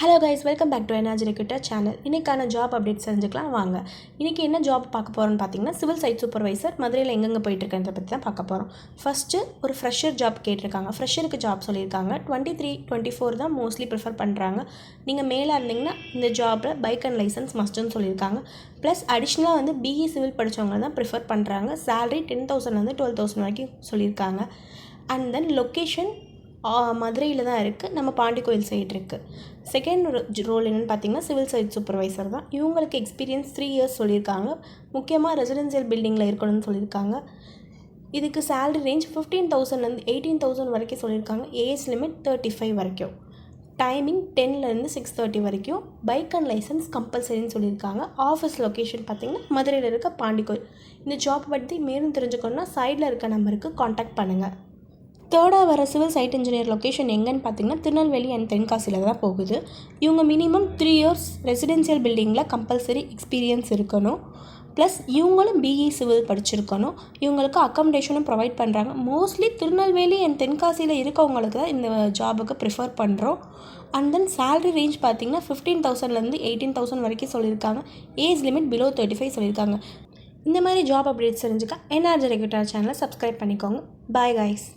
Hello guys welcome back to energy recruiter channel இன்றைக்கான job update தெரிஞ்சுக்கலாம். வாங்க. இன்றைக்கி என்ன ஜாப் பார்க்க போகிறோம்னு பார்த்தீங்கன்னா சிவில் சைட் சூப்பர்வைசர் மதுரையில் எங்கெங்கே போயிட்டுருக்கன்றத பற்றி தான் பார்க்க போகிறோம் ஃபஸ்ட்டு ஒரு ஃப்ரெஷர் ஜாப் கேட்டிருக்காங்க. ஃப்ரெஷருக்கு ஜாப் சொல்லியிருக்காங்க. டுவெண்ட்டி த்ரீ டுவெண்ட்டி ஃபோர் தான் மோஸ்ட்லி ப்ரிஃபர் பண்ணுறாங்க நீங்கள் மேலே இருந்தீங்கன்னா இந்த ஜாப்பில் பைக் அண்ட் லைசன்ஸ் மஸ்ட்டுன்னு சொல்லியிருக்காங்க. ப்ளஸ் அடிஷ்னலாக வந்து பிஇ சிவில் படித்தவங்க தான் ப்ரிஃபர் பண்ணுறாங்க சேலரி டென் தௌசண்ட்லேருந்து டுவெல் தௌசண்ட் வரைக்கும் சொல்லியிருக்காங்க. அண்ட் தென் லொக்கேஷன் மதுரையில் தான் இருக்குது நம்ம பாண்டி கோயில் சைடு இருக்குது செகண்ட் ரோல் என்னென்னு பார்த்தீங்கன்னா சிவில் சைட் சூப்பர்வைசர் தான். இவங்களுக்கு எக்ஸ்பீரியன்ஸ் த்ரீ இயர்ஸ் சொல்லியிருக்காங்க. முக்கியமாக ரெசிடென்சியல் பில்டிங்கில் இருக்கணும்னு சொல்லியிருக்காங்க. இதுக்கு சேலரி ரேஞ்ச் ஃபிஃப்டீன் தௌசண்ட்லேருந்து எயிட்டீன் தௌசண்ட் வரைக்கும் சொல்லியிருக்காங்க. ஏஜ் லிமிட் தேர்ட்டி ஃபைவ் வரைக்கும் டைமிங் டென்லேருந்து சிக்ஸ் தேர்ட்டி வரைக்கும். பைக் அண்ட் லைசன்ஸ் கம்பல்சரின்னு சொல்லியிருக்காங்க. ஆஃபீஸ் லொக்கேஷன் பார்த்திங்கன்னா மதுரையில் இருக்க பாண்டிக்கோயில் இந்த ஜாப் பற்றி மேலும் தெரிஞ்சுக்கணுன்னா சைடில் இருக்க நம்பருக்கு காண்டாக்ட் பண்ணுங்கள் தேர்டாக வர சிவில் சைட் இன்ஜினியர் லொக்கேஷன் எங்கேன்னு பார்த்தீங்கன்னா திருநெல்வேலி அண்ட் தென்காசியில் தான் போகுது. இவங்க மினிமம் த்ரீ இயர்ஸ் ரெசிடென்சியல் பில்டிங்கில் கம்பல்சரி எக்ஸ்பீரியன்ஸ் இருக்கணும். ப்ளஸ் இவங்களும் பிஇ சிவில் படிச்சிருக்கணும். இவங்களுக்கு அக்காமடேஷனும் ப்ரொவைட் பண்ணுறாங்க மோஸ்ட்லி திருநெல்வேலி அண்ட் தென்காசியில் இருக்கவங்களுக்கு தான் இந்த ஜாபுக்கு ப்ரிஃபர் பண்ணுறோம் அண்ட் தென் சேலரி ரேஞ்ச் பார்த்தீங்கன்னா ஃபிஃப்டீன் தௌசண்ட்லேருந்து எயிட்டீன் தௌசண்ட் வரைக்கும் சொல்லியிருக்காங்க. Age limit below thirty five சொல்லியிருக்காங்க. இந்த மாதிரி ஜாப் அப்டேட்ஸ் தெரிஞ்சுக்க என்ஆர்ஜி ரெகுலர் சேனலை சப்ஸ்கிரைப் பண்ணிக்கோங்க. Bye guys